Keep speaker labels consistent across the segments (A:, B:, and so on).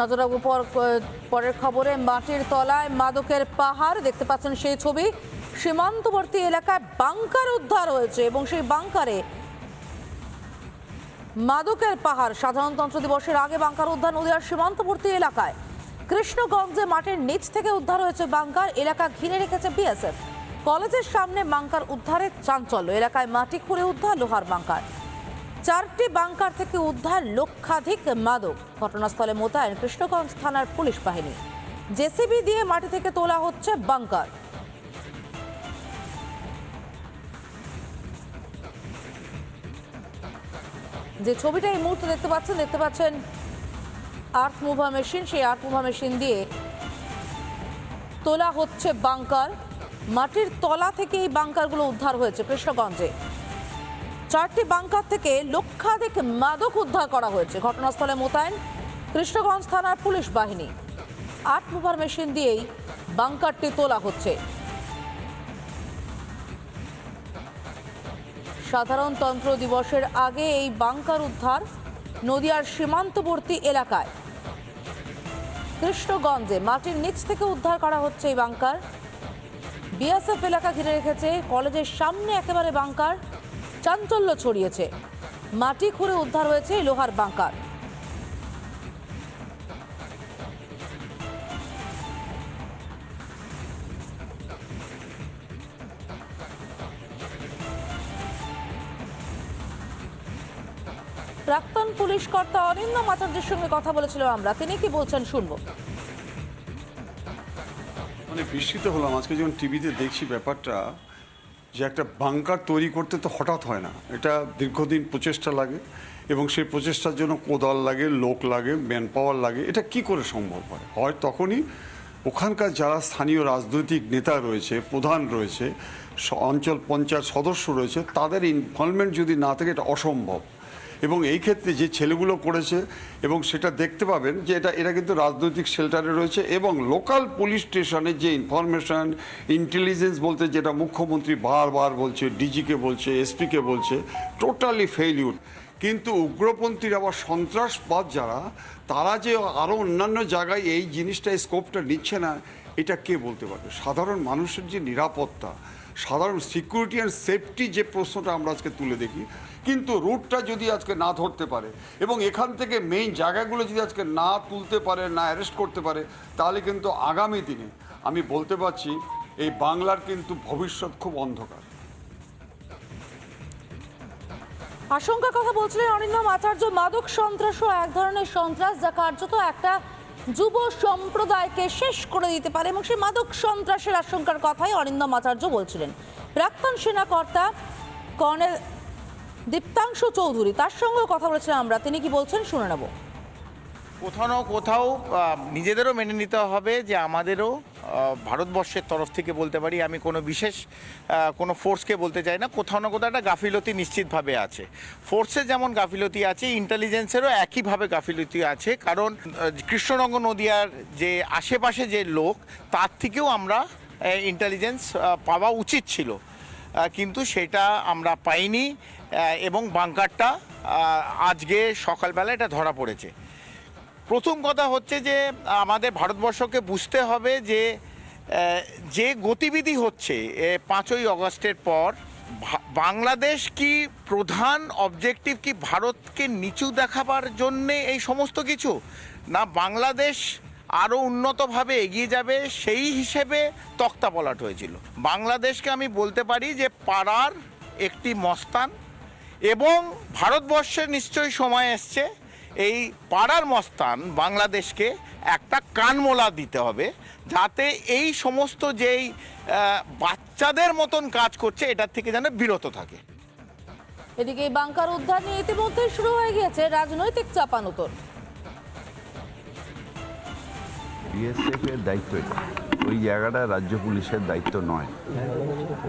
A: নজর রাখব পর পরের খবরে মাটির তলায় মাদকের পাহাড়, দেখতে পাচ্ছেন সেই ছবি। সীমান্তবর্তী এলাকায় বাংকার উদ্ধার হয়েছে এবং সেই বাংকারে মাদকের পাহাড় সাধারণতন্ত্র দিবসের আগে বাংকার উদ্ধার নদীয়ার সীমান্তবর্তী এলাকায়। কৃষ্ণগঞ্জে মাটির নিচ থেকে উদ্ধার হয়েছে বাংকার, এলাকা ঘিরে রেখেছে বিএসএফ। কলেজের সামনে বাংকার উদ্ধারের চাঞ্চল্য, এলাকায় মাটি খুঁড়ে উদ্ধার লোহার বাংকার। চারটি বাংকার থেকে উদ্ধার লক্ষাধিক মাদক। ঘটনাস্থলে মোতায়েন কৃষ্ণগঞ্জ থানার পুলিশ বাহিনী। জেসিবি দিয়ে মাটি থেকে তোলা হচ্ছে বাংকার। যে ছবিটা এই মুহূর্তে দেখতে পাচ্ছেন দেখতে পাচ্ছেন আর্থ মুভা মেশিন। সেই আর্থ মুভা মেশিন দিয়ে তোলা হচ্ছে বাংকার। মাটির তলা থেকে এই বাংকারগুলো উদ্ধার হয়েছে কৃষ্ণগঞ্জে। চারটি বাংকার থেকে লক্ষাধিক মাদক উদ্ধার করা হয়েছে। ঘটনাস্থলে মোতায়েন কৃষ্ণগঞ্জ থানার পুলিশ বাহিনী। আট মুভার মেশিন দিয়েই বাংকারটি তোলা হচ্ছে। সাধারণতন্ত্র দিবসের আগে এই বাংকার উদ্ধার নদিয়ার সীমান্তবর্তী এলাকায়। কৃষ্ণগঞ্জে মাটির নিচ থেকে উদ্ধার করা হচ্ছে এই বাংকার। বিএসএফ এলাকা ঘিরে রেখেছে কলেজের সামনে একেবারে বাংকার। চাঞ্চল্য ছড়িয়েছে। মাটি খুঁড়ে উদ্ধার হয়েছে লোহার বাংকার। প্রাক্তন পুলিশ কর্তা অরিন্দম আচার্যের সঙ্গে কথা বলেছিলাম আমরা। তিনি কি বলছেন শুনব।
B: মানে বিস্মিত হলাম। আজকে যখন টিভিতে দেখছি ব্যাপারটা যে একটা বাংকার তৈরি করতে তো হঠাৎ হয় না। এটা দীর্ঘদিন প্রচেষ্টা লাগে এবং সেই প্রচেষ্টার জন্য কোদাল লাগে, লোক লাগে ম্যান পাওয়ার লাগে। এটা কি করে সম্ভব হয়? হয় তখনই ওখানকার যারা স্থানীয় রাজনৈতিক নেতা রয়েছে, প্রধান রয়েছে অঞ্চল পঞ্চায়েত সদস্য রয়েছে, তাদের ইনভলভমেন্ট যদি না থাকে, এটা অসম্ভব। এবং এই ক্ষেত্রে যে ছেলেগুলো করেছে এবং সেটা দেখতে পাবেন যে এটা, এরা কিন্তু রাজনৈতিক শেল্টারে রয়েছে এবং লোকাল পুলিশ স্টেশনে যে ইনফরমেশন ইন্টেলিজেন্স বলতে যেটা মুখ্যমন্ত্রী বারবার বলছে ডিজিকে বলছে এসপিকে বলছে টোটালি ফেইলিউর কিন্তু উগ্রপন্থীর আবার সন্ত্রাসবাদ যারা, তারা যে আরও অন্যান্য জায়গায় এই জিনিসটা স্কোপটা নিচ্ছে না, এটা কে বলতে পারবে? সাধারণ মানুষের যে নিরাপত্তা সাধারণ সিকিউরিটি অ্যান্ড সেফটি যে প্রশ্নটা আমরা আজকে তুলে দেখি, কিন্তু রুটটা যদি আজকে না ধরতে পারে এবং এখান থেকে মেইন জায়গাগুলো যদি আজকে না তুলতে পারে, না অ্যারেস্ট করতে পারে, তাহলে কিন্তু আগামী দিনে আমি বলতে পারছি এই বাংলার কিন্তু ভবিষ্যৎ খুব অন্ধকার।
A: আশঙ্কার কথা বলছিলেন অরিন্দম আচার্য মাদক সন্ত্রাসও এক ধরনের সন্ত্রাস যা কার্যত একটা যুব সম্প্রদায়কে শেষ করে দিতে পারে এবং সেই মাদক সন্ত্রাসের আশঙ্কার কথাই অরিন্দম আচার্য বলছিলেন। প্রাক্তন সেনাকর্তা কর্নেল দীপ্তাংশু চৌধুরী, তার সঙ্গেও কথা বলেছিলাম আমরা, তিনি কি বলছেন শুনে নেব।
C: কোথাও কোথাও নিজেদেরও মেনে নিতে হবে যে আমাদেরও ভারতবর্ষের তরফ থেকে বলতে পারি, আমি কোনো বিশেষ কোনো ফোর্সকে বলতে চাই না, কোথাও না কোথাও একটা গাফিলতি নিশ্চিতভাবে আছে। ফোর্সে যেমন গাফিলতি আছে ইন্টেলিজেন্সেরও একইভাবে গাফিলতি আছে, কারণ কৃষ্ণরঙ্গ নদীয়ার যে আশেপাশে যে লোক, তার থেকেও আমরা ইন্টেলিজেন্স পাওয়া উচিত ছিল। কিন্তু সেটা আমরা পাইনি এবং বাংকারটা আজকে সকালবেলা এটা ধরা পড়েছে। প্রথম কথা হচ্ছে যে, আমাদের ভারতবর্ষকে বুঝতে হবে যে যে গতিবিধি হচ্ছে পাঁচই অগস্টের পর বাংলাদেশ কি প্রধান অবজেক্টিভ কি ভারতকে নিচু দেখাবার জন্যে এই সমস্ত কিছু? না বাংলাদেশ আরও উন্নতভাবে এগিয়ে যাবে, সেই হিসেবে তক্তা পলাট হয়েছিল। বাংলাদেশকে আমি বলতে পারি যে, পাড়ার একটি মস্তান এবং ভারতবর্ষে নিশ্চয়ই সময় এসছে। এই পাড়ার মস্তান বাংলাদেশকে একটা কানমোলা দিতে হবে যাতে এই সমস্ত যেই বাচ্চাদের মতন কাজ করছে এটার থেকে যেন বিরত থাকে।
A: এদিকে এই বাংকার উদ্ধার নিয়ে ইতিমধ্যে শুরু হয়ে গিয়েছে রাজনৈতিক চাপানুতর।
D: বিএসএফ এর দায়িত্ব এটা। ওই জায়গাটা রাজ্য পুলিশের দায়িত্ব নয়।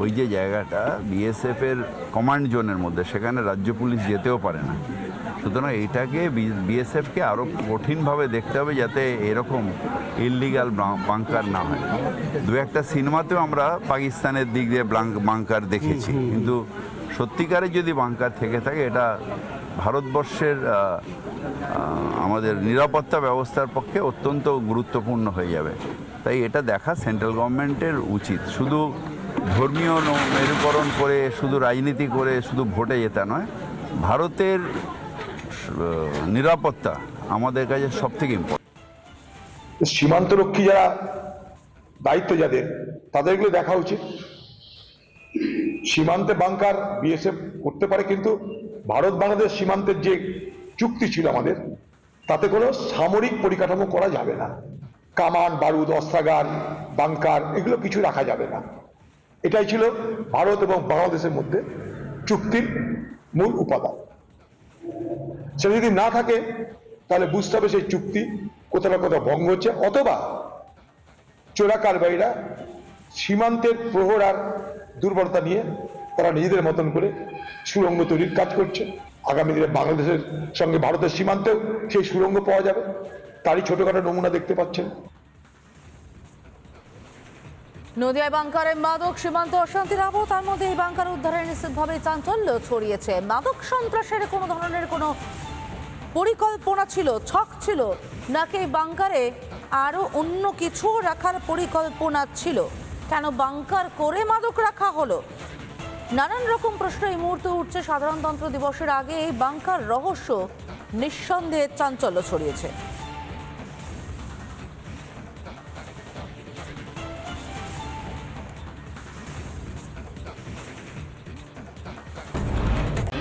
D: ওই যে জায়গাটা বিএসএফ এর কমান্ড জোনের মধ্যে সেখানে রাজ্য পুলিশ যেতেও পারে না। সুতরাং এটাকে বিএসএফকে আরও কঠিনভাবে দেখতে হবে যাতে এরকম ইললিগাল বাংকার না হয়। দু একটা সিনেমাতেও আমরা পাকিস্তানের দিক দিয়ে বাংকার দেখেছি। কিন্তু সত্যিকারে যদি বাংকার থেকে থাকে এটা ভারতবর্ষের আমাদের নিরাপত্তা ব্যবস্থার পক্ষে অত্যন্ত গুরুত্বপূর্ণ হয়ে যাবে। তাই এটা দেখা সেন্ট্রাল গভর্নমেন্টের উচিত। শুধু ধর্মীয় মেরুকরণ করে শুধু রাজনীতি করে শুধু ভোটে যেতে নয় ভারতের নিরাপত্তা আমাদের কাছে সব থেকে ইম্পর্টেন্ট
E: সীমান্তরক্ষী যারা দায়িত্ব যাদের তাদেরগুলো দেখা উচিত। সীমান্তে বাংকার বিএসএফ করতে পারে, কিন্তু ভারত বাংলাদেশ সীমান্তের যে চুক্তি ছিল আমাদের, তাতে কোনো সামরিক পরিকাঠামো করা যাবে না। কামান, বারুদ অস্ত্রাগার বাংকার, এগুলো কিছু রাখা যাবে না। এটাই ছিল ভারত এবং বাংলাদেশের মধ্যে চুক্তির মূল উপাদান। সেটা যদি না থাকে, তাহলে বুঝতে হবে সেই চুক্তি কোথাও না কোথাও ভঙ্গ হচ্ছে, অথবা চোরা কারবারিরা সীমান্তের প্রহর আর দুর্বলতা নিয়ে তারা নিজেদের মতন করে সুড়ঙ্গ তৈরির কাজ করছে। আগামী দিনে বাংলাদেশের সঙ্গে ভারতের সীমান্তেও সেই সুড়ঙ্গ পাওয়া যাবে। তারই ছোটখাটো নমুনা দেখতে পাচ্ছেন।
A: নদিয়ায় বাংকারে মাদক সীমান্ত অশান্তির আবহ, তার মধ্যে এই বাংকার উদ্ধারে নিশ্চিতভাবে চাঞ্চল্য ছড়িয়েছে। মাদক সন্ত্রাসের কোনো ধরনের কোনো পরিকল্পনা ছিল, ছক ছিল। নাকি বাংকারে আরও অন্য কিছু রাখার পরিকল্পনা ছিল? কেন বাংকার করে মাদক রাখা হলো? নানান রকম প্রশ্ন এই মুহূর্তে উঠছে। সাধারণতন্ত্র দিবসের আগে এই বাংকার রহস্য নিঃসন্দেহে চাঞ্চল্য ছড়িয়েছে।